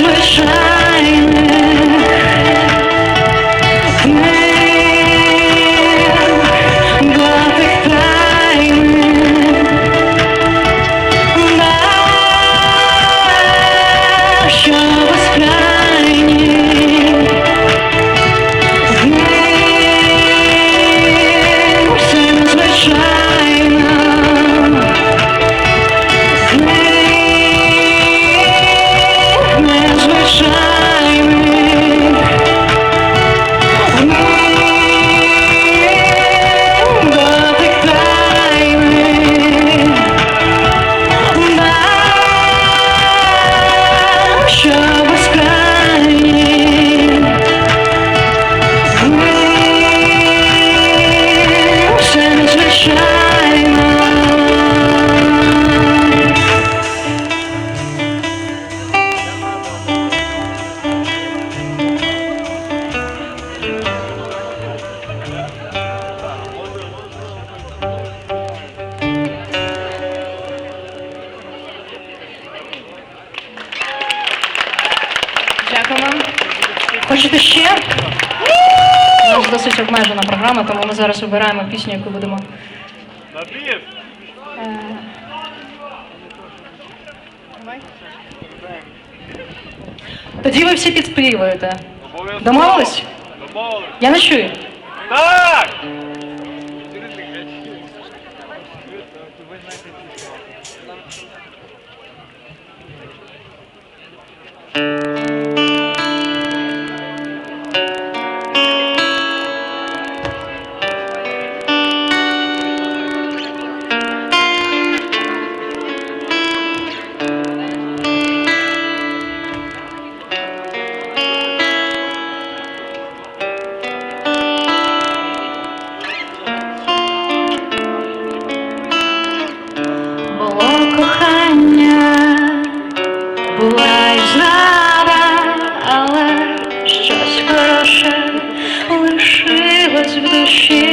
my shine. програма, тому ми зараз обираємо пісню, яку будемо. Е, Тоді ви всі підспівуєте. Домовились? Домовились. Я не чую. Так! навіть знала, але щось хороше лишилось в душі.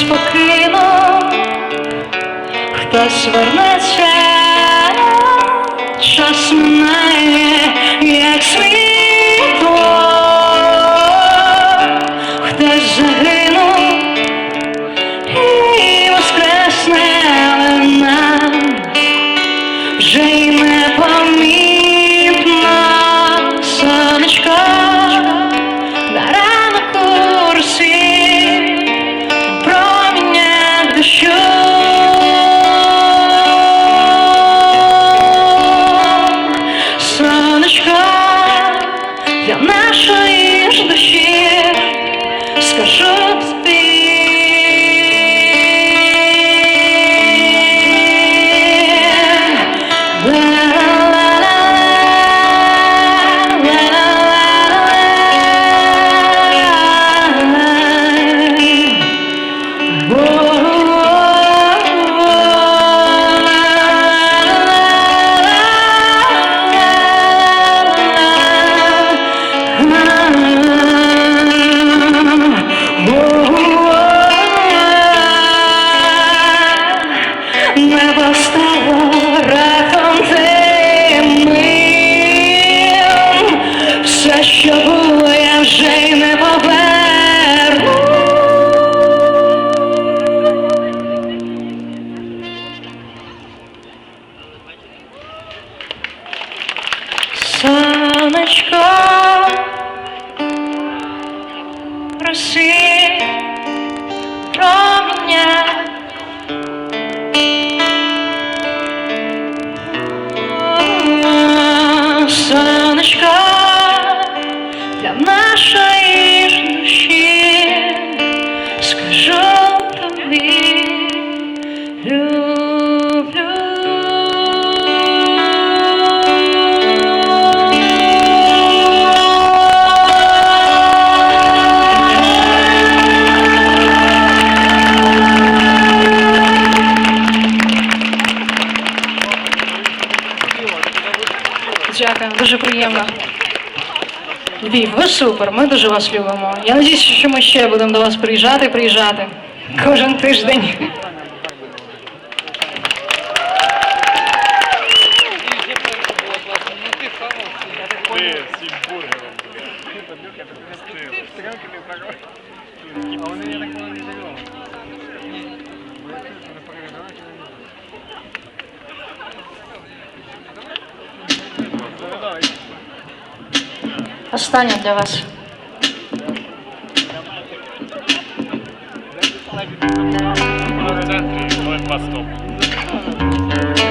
спокійно, хтось вернеться, час минає, як світ. Skal sjøps sun the sky Дуже приємно. Львів, ви супер, ми дуже вас любимо. Я надіюся, що ми ще будемо до вас приїжджати, приїжджати. Кожен тиждень. А вони, я так не зелені. Бо я чую, що не переглядають, Останнє для вас. В центрі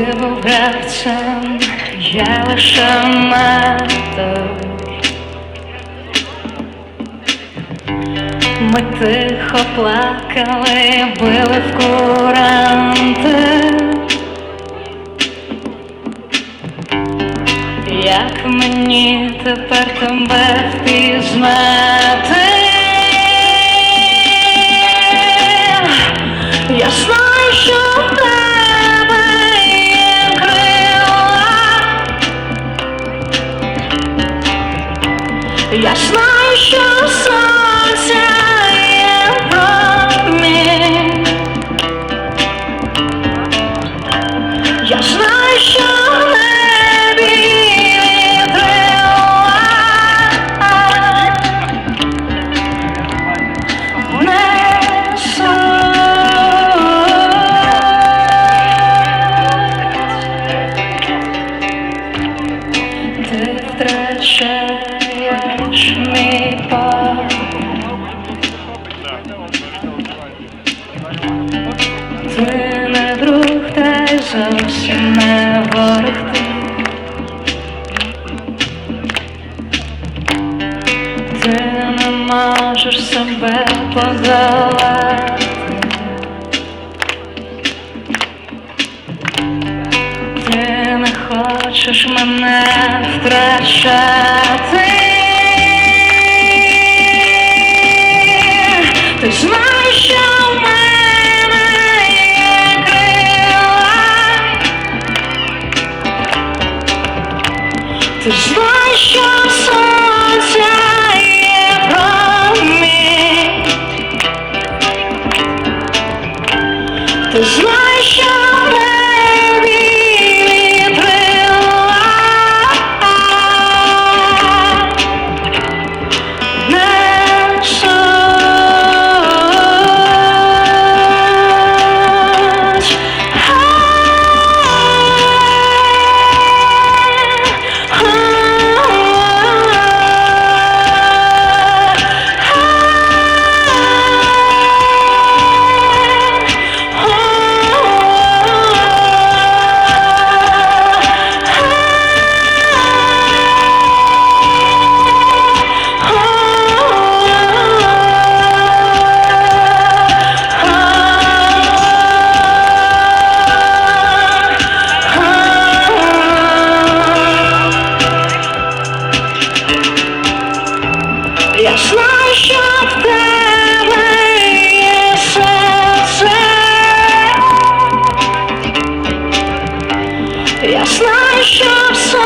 Гравцем, я лише аматор. Ми тихо плакали, били в куранти. Як мені тепер тебе впізнати? Не ворог ти. Ти не можеш себе подолати. Ти не хочеш мене втрачати. Я знаю, що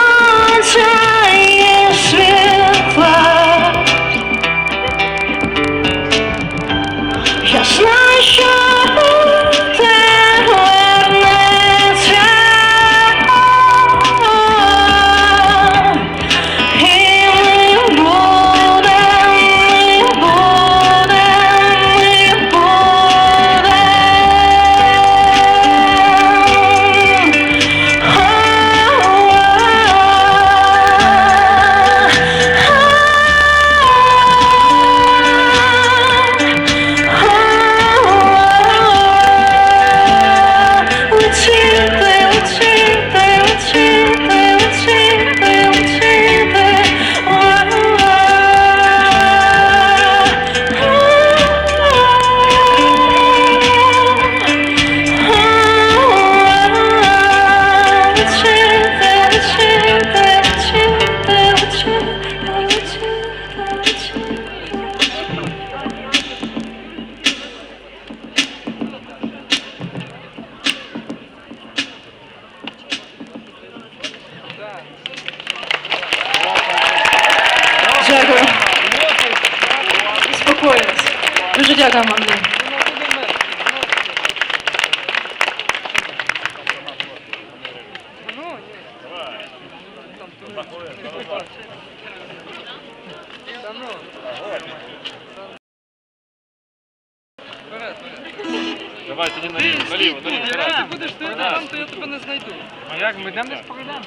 Давай, тоді наліво, наліво, наліво. Реально, будеш ти там, то я тебе не знайду. А як, ми йдемо десь поглянемо?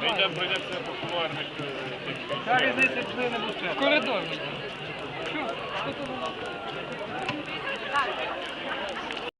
Ми йдемо, пройдемося по кулуарних е, Та різниця пішли не буде. В коридор. Що? Що це було?